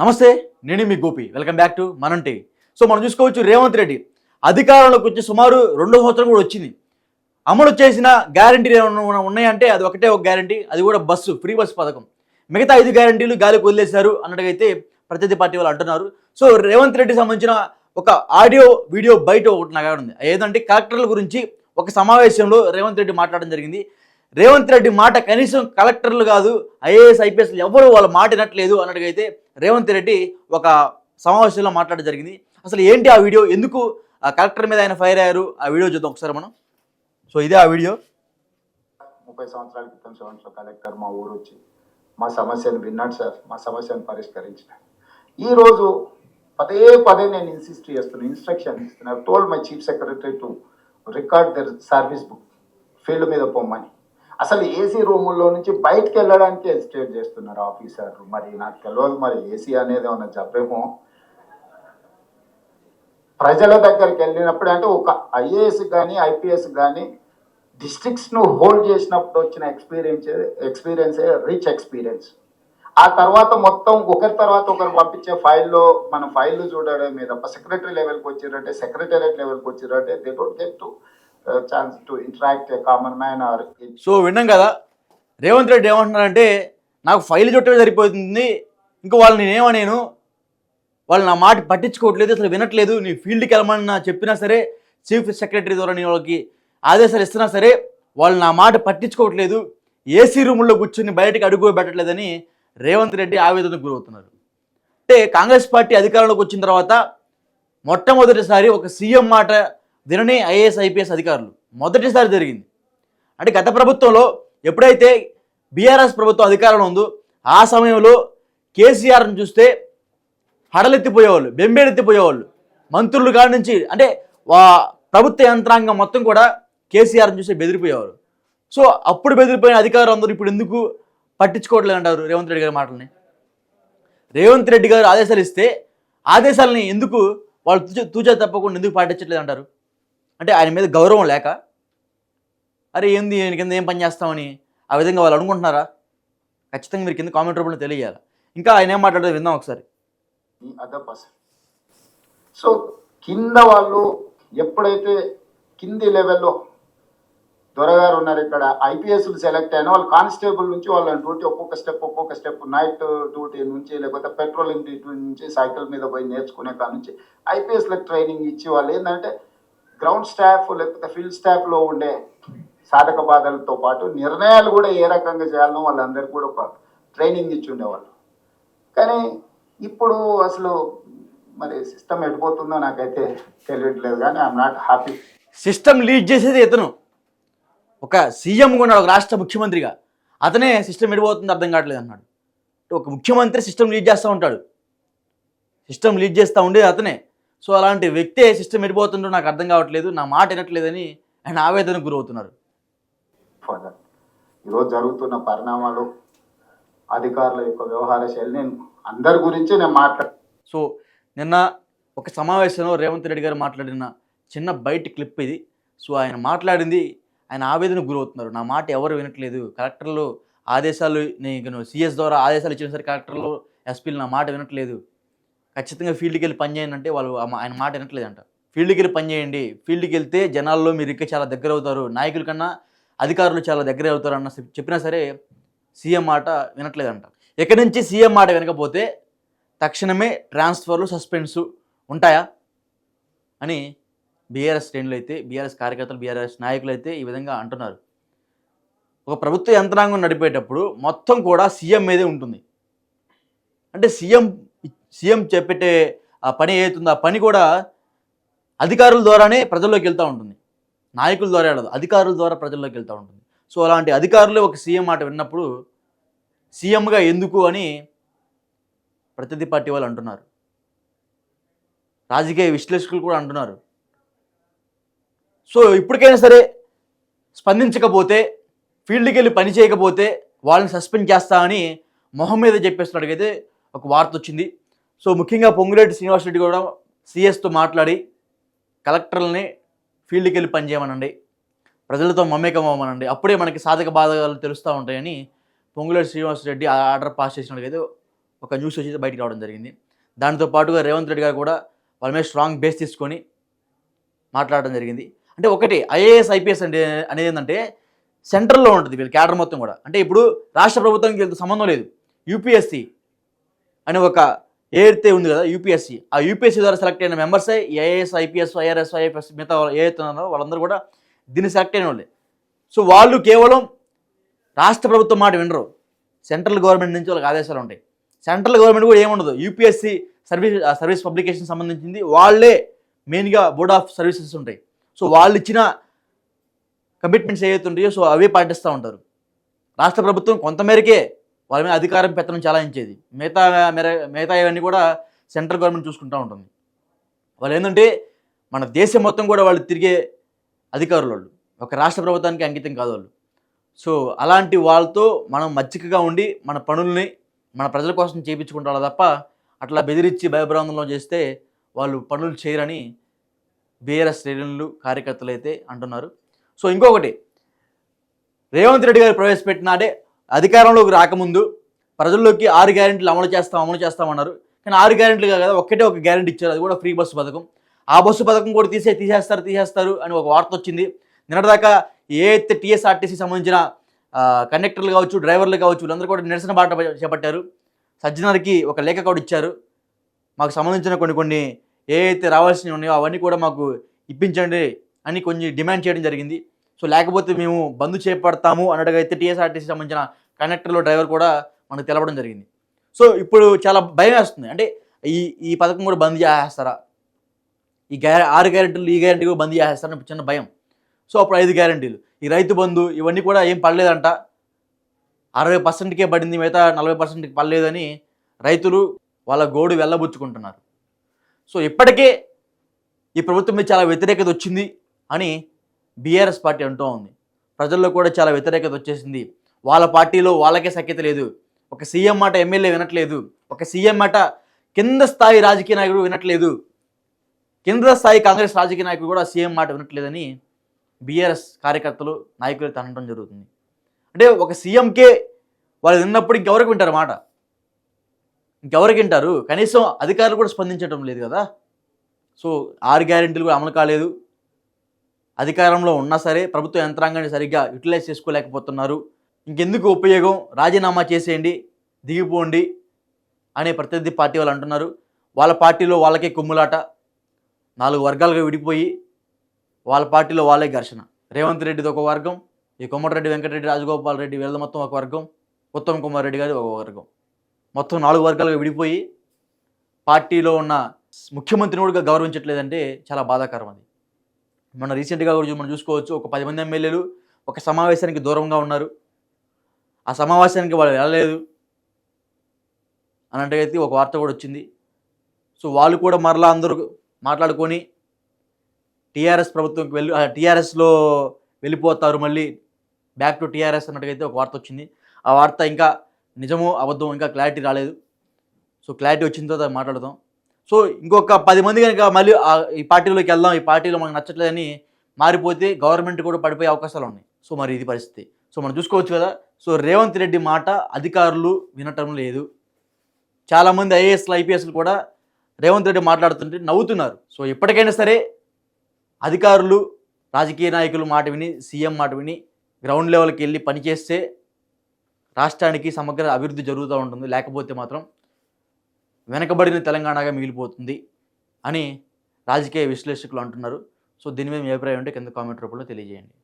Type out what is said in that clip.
నమస్తే నేను మీ గోపి. వెల్కమ్ బ్యాక్ టు మనంటి సో మనం చూసుకోవచ్చు రేవంత్ రెడ్డి. అధికారంలోకి వచ్చి సుమారు రెండు సంవత్సరం కూడా వచ్చింది. అమలు చేసిన గ్యారంటీలు ఏమైనా ఉన్నాయంటే అది ఒకటే ఒక గ్యారంటీ అది కూడా బస్సు ఫ్రీ బస్సు పథకం. మిగతా ఐదు గ్యారంటీలు గాలికి వదిలేశారు అన్నట్టుగా అయితే ప్రతినిధి పార్టీ వాళ్ళు అంటున్నారు. సో రేవంత్ రెడ్డి సంబంధించిన ఒక ఆడియో వీడియో బయట ఒకటి నాకు ఉంది. ఏదంటే కలెక్టర్ల గురించి ఒక సమావేశంలో రేవంత్ రెడ్డి మాట్లాడడం జరిగింది. రేవంత్ రెడ్డి మాట కనీసం కలెక్టర్లు కాదు ఐఏఎస్ ఐపీఎస్ ఎవరు వాళ్ళ మాట వినట్లేదు అన్నట్టుగైతే అయితే రేవంత్ రెడ్డి ఒక సమావేశంలో మాట్లాడడం జరిగింది. అసలు ఏంటి ఆ వీడియో? ఎందుకు ఆ కలెక్టర్ మీద ఆయన ఫైర్ అయ్యారు? ఆ వీడియో చూద్దాం ఒకసారి మనం. సో ఇదే ఆ వీడియో. ముప్పై సంవత్సరాల క్రితం సెవెంట్లో కలెక్టర్ మా ఊరు వచ్చి మా సమస్యను విన్నాడు సార్. మా సమస్యను పరిష్కరించిన ఈరోజు పదే పదే నేను ఇన్సిస్ట్ చేస్తున్నాను ఇన్స్ట్రక్షన్ ఇస్తున్నాను told my chief secretary to record their service book field మీద పొమ్మని. అసలు ఏసీ రూముల్లో నుంచి బయటకు వెళ్ళడానికి హెసిటేట్ చేస్తున్నారు ఆఫీసర్ మరి నాకు తెలియదు మరి ఏసీ అనేది ఏమన్నా జబ్బేమో. ప్రజల దగ్గరికి వెళ్ళినప్పుడు అంటే ఒక ఐఏఎస్ కానీ ఐపీఎస్ కానీ డిస్ట్రిక్ట్స్ను హోల్డ్ చేసినప్పుడు వచ్చిన ఎక్స్పీరియన్స్ ఎక్స్పీరియన్స్ రిచ్ ఎక్స్పీరియన్స్ ఆ తర్వాత మొత్తం ఒకరి తర్వాత ఒకరు పంపించే ఫైల్లో మన ఫైల్ చూడడం మీద సెక్రటరీ లెవెల్కి వచ్చిరంటే సెక్రటరియట్ లెవెల్కి వచ్చిరంటే they don't get to chance to interact common man or so విన్నాం కదా రేవంత్ రెడ్డి ఏమంటున్నారంటే నాకు ఫైల్ చుట్టమే సరిపోతుంది ఇంకా వాళ్ళు నేనేమో నేను వాళ్ళు నా మాట పట్టించుకోవట్లేదు అసలు వినట్లేదు నీ ఫీల్డ్కి వెళ్ళమని నా చెప్పినా సరే చీఫ్ సెక్రటరీ ద్వారా నేను వాళ్ళకి ఆదేశాలు ఇస్తున్నా సరే వాళ్ళు నా మాట పట్టించుకోవట్లేదు ఏసీ రూముల్లో కూర్చుని బయటకు అడుగు పెట్టట్లేదని రేవంత్ రెడ్డి ఆవేదనకు గురవుతున్నారు. అంటే కాంగ్రెస్ పార్టీ అధికారంలోకి వచ్చిన తర్వాత మొట్టమొదటిసారి ఒక సీఎం మాట దీనినే ఐఏఎస్ ఐపీఎస్ అధికారులు. మొదటిసారి జరిగింది. అంటే గత ప్రభుత్వంలో ఎప్పుడైతే బీఆర్ఎస్ ప్రభుత్వం అధికారంలో ఉందో ఆ సమయంలో కేసీఆర్ను చూస్తే హడలెత్తిపోయేవాళ్ళు బెంబేలెత్తిపోయేవాళ్ళు. మంత్రులు కాడి నుంచి అంటే వా ప్రభుత్వ యంత్రాంగం మొత్తం కూడా కేసీఆర్ని చూసి బెదిరిపోయేవారు. సో అప్పుడు బెదిరిపోయిన అధికారులు అందరూ ఇప్పుడు ఎందుకు పట్టించుకోవట్లేదు అంటారు రేవంత్ రెడ్డి గారి మాటల్ని? రేవంత్ రెడ్డి గారు ఆదేశాలు ఇస్తే ఆదేశాలని ఎందుకు వాళ్ళు తూచా తూచా తప్పకుండా ఎందుకు పాటించట్లేదు అంటారు? అంటే ఆయన మీద గౌరవం లేక అరే ఏంది ఆయన కింద ఏం పని చేస్తామని ఆ విధంగా వాళ్ళు అనుకుంటున్నారా? ఖచ్చితంగా మీరు కింద కామెంట్ రూపంలో తెలియజేయాలి. ఇంకా ఆయన ఏం మాట్లాడారు విందాం ఒకసారి. సో కింద వాళ్ళు ఎప్పుడైతే కింది లెవెల్లో దొరగారు ఉన్నారు ఇక్కడ ఐపీఎస్లు సెలెక్ట్ అయిన వాళ్ళు కానిస్టేబుల్ నుంచి వాళ్ళ డ్యూటీ ఒక్కొక్క స్టెప్ ఒక్కొక్క స్టెప్ నైట్ డ్యూటీ నుంచి లేకపోతే పెట్రోలింగ్ డ్యూటీ నుంచి సైకిల్ మీద పోయి నేర్చుకునే కాడ నుంచి ఐపీఎస్లకు ట్రైనింగ్ ఇచ్చి వాళ్ళు ఏంటంటే గ్రౌండ్ స్టాఫ్ లేకపోతే ఫీల్డ్ స్టాఫ్లో ఉండే సాధక బాధలతో పాటు నిర్ణయాలు కూడా ఏ రకంగా చేయాలనో వాళ్ళందరికీ కూడా ఒక ట్రైనింగ్ ఇచ్చి ఉండేవాళ్ళు. కానీ ఇప్పుడు అసలు మరి సిస్టమ్ ఎడిపోతుందో నాకైతే తెలియట్లేదు కానీ I'm not happy system lead చేసేది ఇతను. ఒక సీఎం ఉన్నాడు ఒక రాష్ట్ర ముఖ్యమంత్రిగా. అతనే సిస్టమ్ ఎడిపోతుంది అర్థం కావట్లేదు అన్నాడు. ఒక ముఖ్యమంత్రి సిస్టమ్ లీడ్ చేస్తూ ఉంటాడు. సిస్టమ్ లీడ్ చేస్తూ ఉండేది అతనే. సో అలాంటి వ్యక్తే సిస్టమ్ ఎడిపోతుండో నాకు అర్థం కావట్లేదు నా మాట వినట్లేదని ఆయన ఆవేదనకు గురవుతున్నారు. ఈరోజు జరుగుతున్న పరిణామాలు అధికారుల యొక్క వ్యవహార శైలి నేను అందరి గురించి నేను మాట్లాడు సో నిన్న ఒక సమావేశంలో రేవంత్ రెడ్డి గారు మాట్లాడిన చిన్న బయట క్లిప్ ఇది. సో ఆయన మాట్లాడింది ఆయన ఆవేదనకు గురవుతున్నారు. నా మాట ఎవరు వినట్లేదు. కలెక్టర్లు ఆదేశాలు నేను సిఎస్ ద్వారా ఆదేశాలు ఇచ్చిన సరే కలెక్టర్లు ఎస్పీలు నా మాట వినట్లేదు. ఖచ్చితంగా ఫీల్డ్కి వెళ్ళి పని చేయండి అంటే వాళ్ళు ఆ ఆయన మాట వినట్లేదంట. ఫీల్డ్కి వెళ్ళి పని చేయండి. ఫీల్డ్కి వెళ్తే జనాల్లో మీరు ఇంకా చాలా దగ్గర అవుతారు నాయకుల కన్నా అధికారులు చాలా దగ్గర అవుతారు అన్న చెప్పినా సరే సీఎం మాట వినట్లేదంట. ఇక్కడి నుంచి సీఎం మాట వినకపోతే తక్షణమే ట్రాన్స్ఫర్లు సస్పెన్స్ ఉంటాయా? అని బీఆర్ఎస్ శ్రేణులు అయితే బీఆర్ఎస్ కార్యకర్తలు బీఆర్ఎస్ నాయకులు అయితే ఈ విధంగా అంటున్నారు. ఒక ప్రభుత్వ యంత్రాంగం నడిపేటప్పుడు మొత్తం కూడా సీఎం మీదే ఉంటుంది. అంటే సీఎం సీఎం చేపట్టే ఆ పని ఏదైతుందో ఆ పని కూడా అధికారుల ద్వారానే ప్రజల్లోకి వెళ్తూ ఉంటుంది. నాయకుల ద్వారా వెళ్ళదు అధికారుల ద్వారా ప్రజల్లోకి వెళ్తూ ఉంటుంది. సో అలాంటి అధికారులే ఒక సీఎం మాట విన్నప్పుడు సీఎంగా ఎందుకు అని ప్రతినిధి పార్టీ వాళ్ళు అంటున్నారు. రాజకీయ విశ్లేషకులు కూడా అంటున్నారు. సో ఇప్పటికైనా సరే స్పందించకపోతే ఫీల్డ్కి వెళ్ళి పని చేయకపోతే వాళ్ళని సస్పెండ్ చేస్తా అని మొహం మీద చెప్పేస్తున్నట్టుగైతే ఒక వార్త వచ్చింది. సో ముఖ్యంగా పొంగులేటి శ్రీనివాసరెడ్డి కూడా సిఎస్తో మాట్లాడి కలెక్టర్లని ఫీల్డ్కి వెళ్ళి పని చేయమనండి ప్రజలతో మమేకం అవ్వమనండి. అప్పుడే మనకి సాధక బాధకాలు తెలుస్తూ ఉంటాయని పొంగులేటి శ్రీనివాసరెడ్డి ఆ ఆర్డర్ పాస్ చేసినట్టుగా ఒక న్యూస్ వచ్చి బయటకు రావడం జరిగింది. దానితో పాటుగా రేవంత్ రెడ్డి గారు కూడా వాళ్ళ మీద స్ట్రాంగ్ బేస్ తీసుకొని మాట్లాడడం జరిగింది. అంటే ఒకటి ఐఏఎస్ ఐపీఎస్ అంటే అనేది ఏంటంటే సెంట్రల్లో ఉంటుంది వీళ్ళ క్యాడర్ మొత్తం కూడా. అంటే ఇప్పుడు రాష్ట్ర ప్రభుత్వానికి వీళ్ళతో సంబంధం లేదు. యూపీఎస్సీ అనే ఒక ఏదైతే ఉంది కదా యూపీఎస్సి ఆ యూపీఎస్సీ ద్వారా సెలెక్ట్ అయిన మెంబర్సే ఈ ఐపీఎస్ ఐఆర్ఎస్ ఐఎఫ్ఎస్ మిగతా వాళ్ళు ఏదైతే ఉన్నారో వాళ్ళందరూ కూడా దీన్ని సెలెక్ట్ అయిన వాళ్ళే. సో వాళ్ళు కేవలం రాష్ట్ర ప్రభుత్వం మాట వినరు. సెంట్రల్ గవర్నమెంట్ నుంచి వాళ్ళకి ఆదేశాలు ఉంటాయి. సెంట్రల్ గవర్నమెంట్ కూడా ఏముండదు. యూపీఎస్సీ సర్వీస్ సర్వీస్ పబ్లికేషన్ సంబంధించింది వాళ్ళే మెయిన్గా బోర్డ్ ఆఫ్ సర్వీసెస్ ఉంటాయి. సో వాళ్ళు ఇచ్చిన కమిట్మెంట్స్ ఏవైతే ఉంటాయో సో అవే పాటిస్తూ ఉంటారు. రాష్ట్ర ప్రభుత్వం కొంతమేరకే వాళ్ళ మీద అధికారం పెత్తనం చాలాయించేది. మిగతా మేర మిగతా ఇవన్నీ కూడా సెంట్రల్ గవర్నమెంట్ చూసుకుంటూ ఉంటుంది. వాళ్ళు ఏంటంటే మన దేశం మొత్తం కూడా వాళ్ళు తిరిగే అధికారులు వాళ్ళు ఒక రాష్ట్ర ప్రభుత్వానికి అంకితం కాదు వాళ్ళు. సో అలాంటి వాళ్ళతో మనం మచ్చికగా ఉండి మన పనుల్ని మన ప్రజల కోసం చేయించుకుంటారు తప్ప అట్లా బెదిరించి భయభ్రాంతంలో చేస్తే వాళ్ళు పనులు చేయరని బీఆర్ఎస్ శ్రేణులు కార్యకర్తలు అయితే అంటున్నారు. సో ఇంకొకటి రేవంత్ రెడ్డి గారు ప్రవేశపెట్టినాడే అధికారంలోకి రాకముందు ప్రజల్లోకి ఆరు గ్యారెంటీలు అమలు చేస్తాం అమలు చేస్తామన్నారు కానీ ఆరు గ్యారెంటీలు కాదు కదా ఒక్కటే ఒక గ్యారెంటీ ఇచ్చారు. అది కూడా ఫ్రీ బస్సు పథకం. ఆ బస్సు పథకం కూడా తీసే తీసేస్తారు తీసేస్తారు అని ఒక వార్త వచ్చింది. నిన్నటిదాకా ఏ అయితే టీఎస్ఆర్టీసీ సంబంధించిన కండక్టర్లు కావచ్చు డ్రైవర్లు కావచ్చు వీళ్ళందరూ కూడా నిరసన బాట చేపట్టారు. సజ్జనారికి ఒక లేఖ కూడా ఇచ్చారు. మాకు సంబంధించిన కొన్ని కొన్ని ఏ అయితే రావాల్సినవి ఉన్నాయో అవన్నీ కూడా మాకు ఇప్పించండి అని కొన్ని డిమాండ్ చేయడం జరిగింది. సో లేకపోతే మేము బంద్ చేపడతాము అన్నట్టుగా అయితే టీఎస్ఆర్టీసీ సంబంధించిన కండక్టర్లు డ్రైవర్ కూడా మనకు తెలపడం జరిగింది. సో ఇప్పుడు చాలా భయం వేస్తుంది. అంటే ఈ ఈ పథకం కూడా బంద్ చేసేస్తారా? ఈ గ్యార ఆరు గ్యారెంటీలు ఈ గ్యారెంటీ కూడా బంద్ చేసేస్తారని చిన్న భయం. సో అప్పుడు ఐదు గ్యారెంటీలు. ఈ రైతు బంధు ఇవన్నీ కూడా ఏం పడలేదంట. అరవై పర్సెంట్కే పడింది మిగతా నలభై పర్సెంట్కి పడలేదని రైతులు వాళ్ళ గోడు వెళ్ళబుచ్చుకుంటున్నారు. సో ఇప్పటికే ఈ ప్రభుత్వం మీద చాలా వ్యతిరేకత వచ్చింది అని బీఆర్ఎస్ పార్టీ అంటూ ఉంది. ప్రజల్లో కూడా చాలా వ్యతిరేకత వచ్చేసింది. వాళ్ళ పార్టీలో వాళ్ళకే సఖ్యత లేదు. ఒక సీఎం మాట ఎమ్మెల్యే వినట్లేదు. ఒక సీఎం మాట కింద స్థాయి రాజకీయ నాయకుడు వినట్లేదు. కేంద్ర స్థాయి కాంగ్రెస్ రాజకీయ నాయకుడు కూడా సీఎం మాట వినట్లేదని బీఆర్ఎస్ కార్యకర్తలు నాయకులు అనడం జరుగుతుంది. అంటే ఒక సీఎంకే వాళ్ళు విన్నప్పుడు ఇంకెవరికి వింటారు మాట? ఇంకెవరికి వింటారు? కనీసం అధికారులు కూడా స్పందించడం లేదు కదా. సో ఆరు గ్యారెంటీలు కూడా అమలు కాలేదు. అధికారంలో ఉన్నా సరే ప్రభుత్వ యంత్రాంగాన్ని సరిగ్గా యూటిలైజ్ చేసుకోలేకపోతున్నారు. ఇంకెందుకు ఉపయోగం? రాజీనామా చేసేయండి దిగిపోండి అనే ప్రత్యర్థి పార్టీ వాళ్ళు అంటున్నారు. వాళ్ళ పార్టీలో వాళ్ళకే కుమ్ములాట. నాలుగు వర్గాలుగా విడిపోయి వాళ్ళ పార్టీలో వాళ్ళే ఘర్షణ. రేవంత్ రెడ్డిది ఒక వర్గం ఈ కొమ్మటిరెడ్డి వెంకటరెడ్డి రాజగోపాల్ రెడ్డి వీళ్ళ మొత్తం ఒక వర్గం ఉత్తమ్ కుమార్ రెడ్డి గారి ఒక వర్గం. మొత్తం నాలుగు వర్గాలుగా విడిపోయి పార్టీలో ఉన్న ముఖ్యమంత్రిని కూడా గౌరవించట్లేదంటే చాలా బాధాకరం అది. మన రీసెంట్గా కూడా మనం చూసుకోవచ్చు ఒక పది మంది ఎమ్మెల్యేలు ఒక సమావేశానికి దూరంగా ఉన్నారు. ఆ సమావేశానికి వాళ్ళు వెళ్ళలేదు. అన్నట్టుగా ఒక వార్త కూడా వచ్చింది. సో వాళ్ళు కూడా మరలా అందరూ మాట్లాడుకొని టీఆర్ఎస్ ప్రభుత్వంకి వెళ్ళి టీఆర్ఎస్లో వెళ్ళిపోతారు మళ్ళీ. బ్యాక్ టు టీఆర్ఎస్ అన్నట్టుగా అయితే ఒక వార్త వచ్చింది. ఆ వార్త ఇంకా నిజమో అబద్ధం ఇంకా క్లారిటీ రాలేదు. సో క్లారిటీ వచ్చిన తర్వాత మాట్లాడదాం. సో ఇంకొక పది మంది కనుక మళ్ళీ ఈ పార్టీలోకి వెళ్దాం ఈ పార్టీలో మనకు నచ్చట్లేదని మారిపోతే గవర్నమెంట్ కూడా పడిపోయే అవకాశాలు ఉన్నాయి. సో మరి ఇది పరిస్థితి. సో మనం చూసుకోవచ్చు కదా సో రేవంత్ రెడ్డి మాట అధికారులు వినటం లేదు. చాలామంది ఐఏఎస్లు ఐపీఎస్లు కూడా రేవంత్ రెడ్డి మాట్లాడుతుంటే నవ్వుతున్నారు. సో ఎప్పటికైనా సరే అధికారులు రాజకీయ నాయకులు మాట విని సీఎం మాట విని గ్రౌండ్ లెవెల్కి వెళ్ళి పనిచేస్తే రాష్ట్రానికి సమగ్ర అభివృద్ధి జరుగుతూ ఉంటుంది. లేకపోతే మాత్రం వెనకబడిన తెలంగాణగా మిగిలిపోతుంది అని రాజకీయ విశ్లేషకులు అంటున్నారు. సో దీని మీద మీ అభిప్రాయం ఉంటే కింద కామెంట్ రూపంలో తెలియజేయండి.